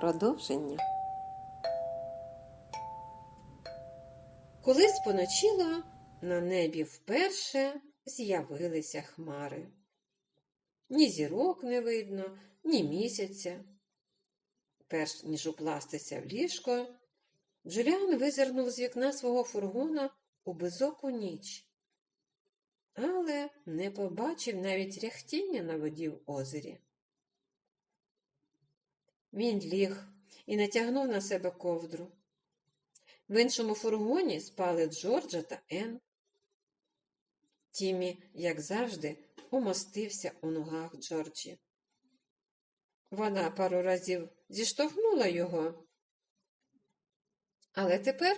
Продовження. Колись поночіло на небі вперше з'явилися хмари. Ні зірок не видно, ні місяця. Перш ніж укластися в ліжко, Джуліан визирнув з вікна свого фургона у безоку ніч, але не побачив навіть ряхтіння на воді в озері. Він ліг і натягнув на себе ковдру. В іншому фургоні спали Джорджа та Ен. Тімі, як завжди, умостився у ногах Джорджі. Вона пару разів зіштовхнула його. Але тепер,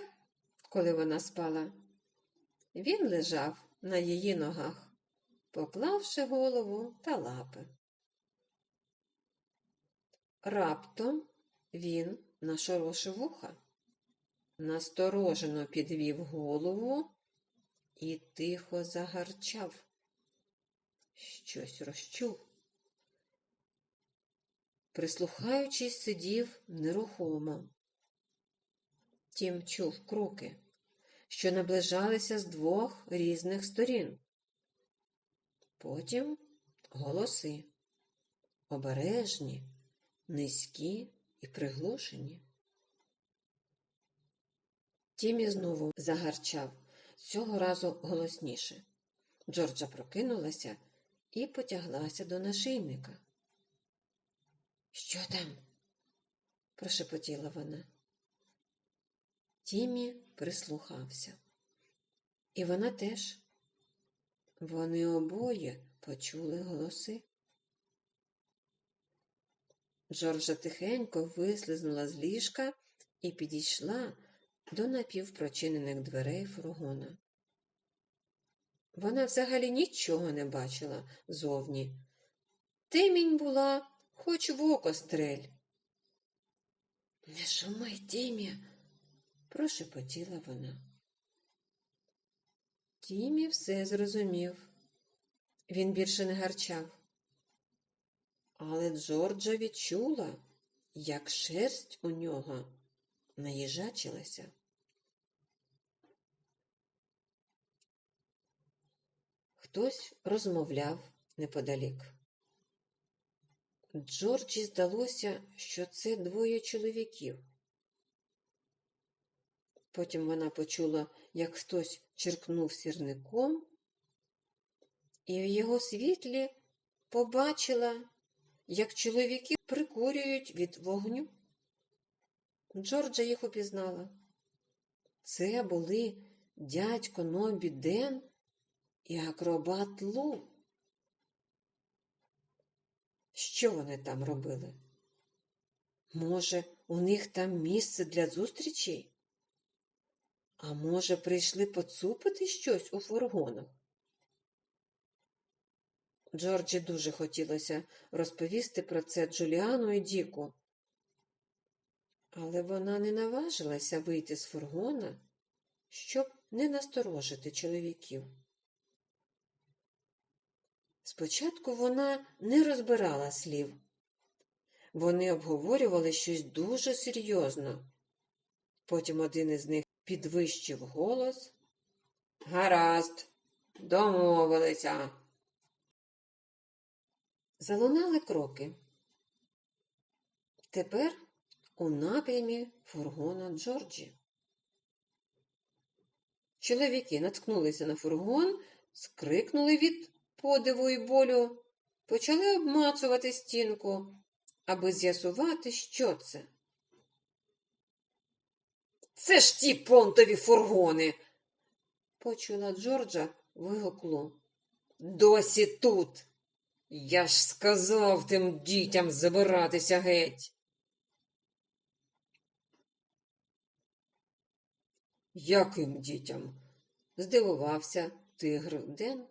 коли вона спала, він лежав на її ногах, поклавши голову та лапи. Раптом він нашорошив вуха, насторожено підвів голову і тихо загарчав. Щось розчув. Прислухаючись, сидів нерухомо. Тім чув кроки, що наближалися з двох різних сторін. Потім голоси, обережні, низькі і приглушені. Тімі знову загарчав, цього разу голосніше. Джорджа прокинулася і потяглася до нашийника. Що там? прошепотіла вона. Тімі прислухався. І вона теж. Вони обоє почули голоси. Джорджа тихенько вислизнула з ліжка і підійшла до напівпрочинених дверей фургона. Вона взагалі нічого не бачила зовні. Темінь була, хоч в око стрель. Не шумай, Тімі, прошепотіла вона. Тімі все зрозумів. Він більше не гарчав. Але Джорджа відчула, як шерсть у нього наїжачилася. Хтось розмовляв неподалік. Джорджі здалося, що це двоє чоловіків. Потім вона почула, як хтось черкнув сірником, і в його світлі побачила, як чоловіки прикурюють від вогню. Джорджа їх упізнала. Це були дядько Нобі Ден і акробат Лу. Що вони там робили? Може, у них там місце для зустрічей? А може, прийшли поцупити щось у фургонах? Джорджі дуже хотілося розповісти про це Джуліану і Діку. Але вона не наважилася вийти з фургона, щоб не насторожити чоловіків. Спочатку вона не розбирала слів. Вони обговорювали щось дуже серйозно. Потім один із них підвищив голос. Гаразд, домовилися. Залунали кроки. Тепер у напрямі фургона Джорджі. Чоловіки наткнулися на фургон, скрикнули від подиву і болю, почали обмацувати стінку, аби з'ясувати, що це. Це ж ті понтові фургони, почула Джорджа вигукло. Досі тут. Я ж сказав тим дітям забиратися геть. Яким дітям? здивувався тигр Ден.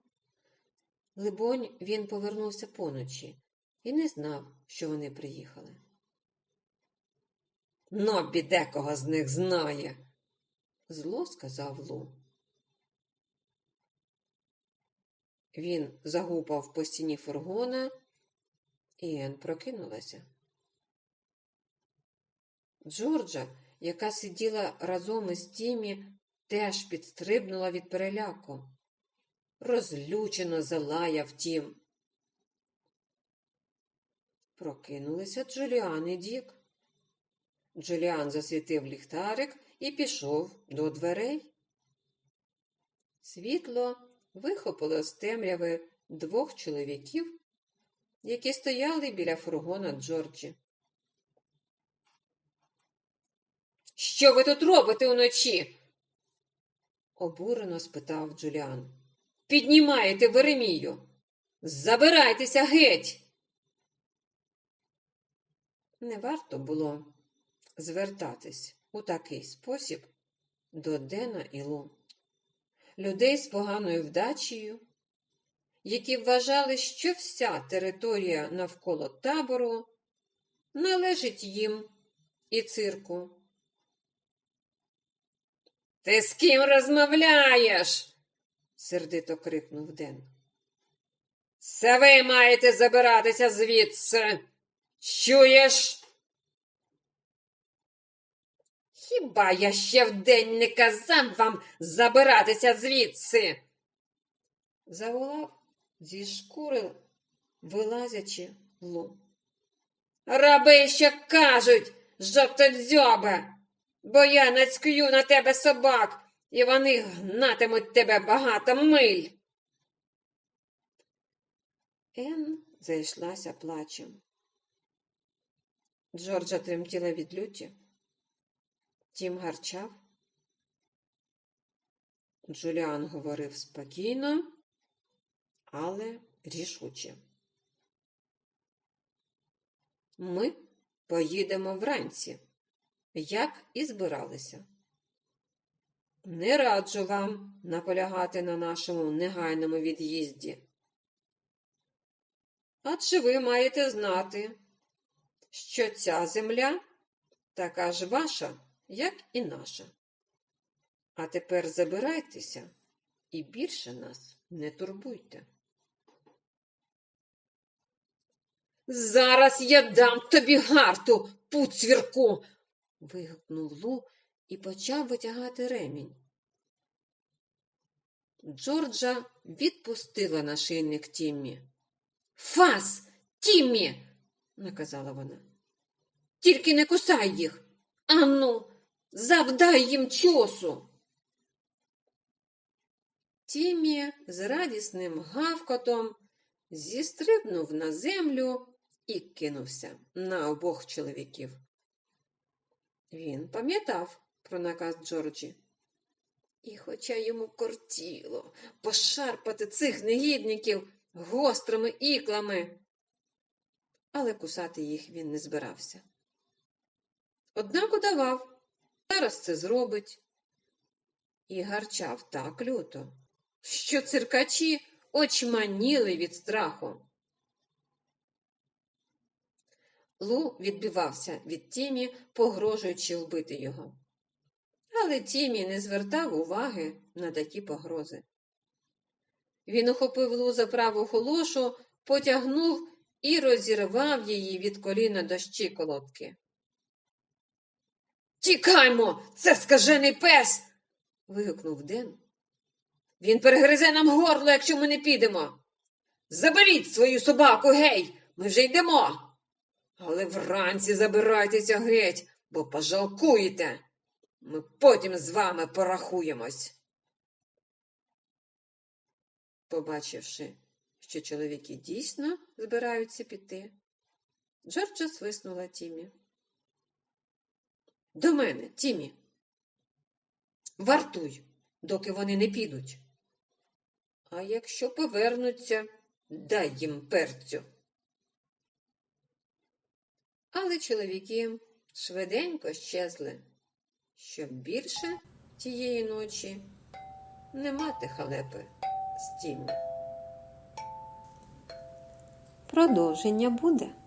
Либонь, він повернувся поночі і не знав, що вони приїхали. Нобі декого з них знає, зло сказав Лу. Він загупав по стіні фургона, і Ен прокинулася. Джорджа, яка сиділа разом із Тімі, теж підстрибнула від переляку. Розлючено залаяв Тім. Прокинулися Джуліан і Дік. Джуліан засвітив ліхтарик і пішов до дверей. Світло вихопило з темряви двох чоловіків, які стояли біля фургона Джорджі. Що ви тут робите уночі? обурено спитав Джуліан. Піднімаєте Веремію. Забирайтеся геть. Не варто було звертатись у такий спосіб до Дена і Лу. Людей з поганою вдачею, які вважали, що вся територія навколо табору належить їм і цирку. Ти з ким розмовляєш? сердито крикнув Ден. Це ви маєте забиратися звідси. Чуєш? Хіба я ще вдень не казав вам забиратися звідси? Заволав зі шкури, вилазячи лу. Раби що кажуть, жовтодзьобе, бо я нацькую на тебе собак, і вони гнатимуть тебе багато миль. Ен зайшлася плачем. Джорджа тремтіла від люті. Тім гарчав. Джуліан говорив спокійно, але рішуче. Ми поїдемо вранці, як і збиралися. Не раджу вам наполягати на нашому негайному від'їзді. Адже ви маєте знати, що ця земля така ж ваша, як і наша. А тепер забирайтеся і більше нас не турбуйте. Зараз я дам тобі гарту, пуцвірку. вигукнув Лу і почав витягати ремінь. Джорджа відпустила нашийник Тіммі. Фас, Тіммі, наказала вона. Тільки не кусай їх. Ану, завдай їм чосу. Тіммі з радісним гавкотом зістрибнув на землю і кинувся на обох чоловіків. Він пам'ятав про наказ Джорджі. І, хоча йому кортіло пошарпати цих негідників гострими іклами, але кусати їх він не збирався. Однак удавав, зараз це зробить. І гарчав так люто, що циркачі очманіли від страху. Лу відбивався від Тімі, погрожуючи вбити його. Але Тімі не звертав уваги на такі погрози. Він охопив Лу за праву холошу, потягнув і розірвав її від коліна до щиколотки. Тікаймо, це скажений пес. вигукнув Ден. Він перегризе нам горло, якщо ми не підемо. Заберіть свою собаку, гей, ми вже йдемо. Але вранці забирайтеся геть, бо пожалкуєте. Ми потім з вами порахуємось. Побачивши, що чоловіки дійсно збираються піти, Джорджа свиснула Тімі. До мене, Тімі. Вартуй, доки вони не підуть. А якщо повернуться, дай їм перцю. Але чоловіки швиденько щезли, щоб більше тієї ночі не мати халепи з Тімі. Продовження буде.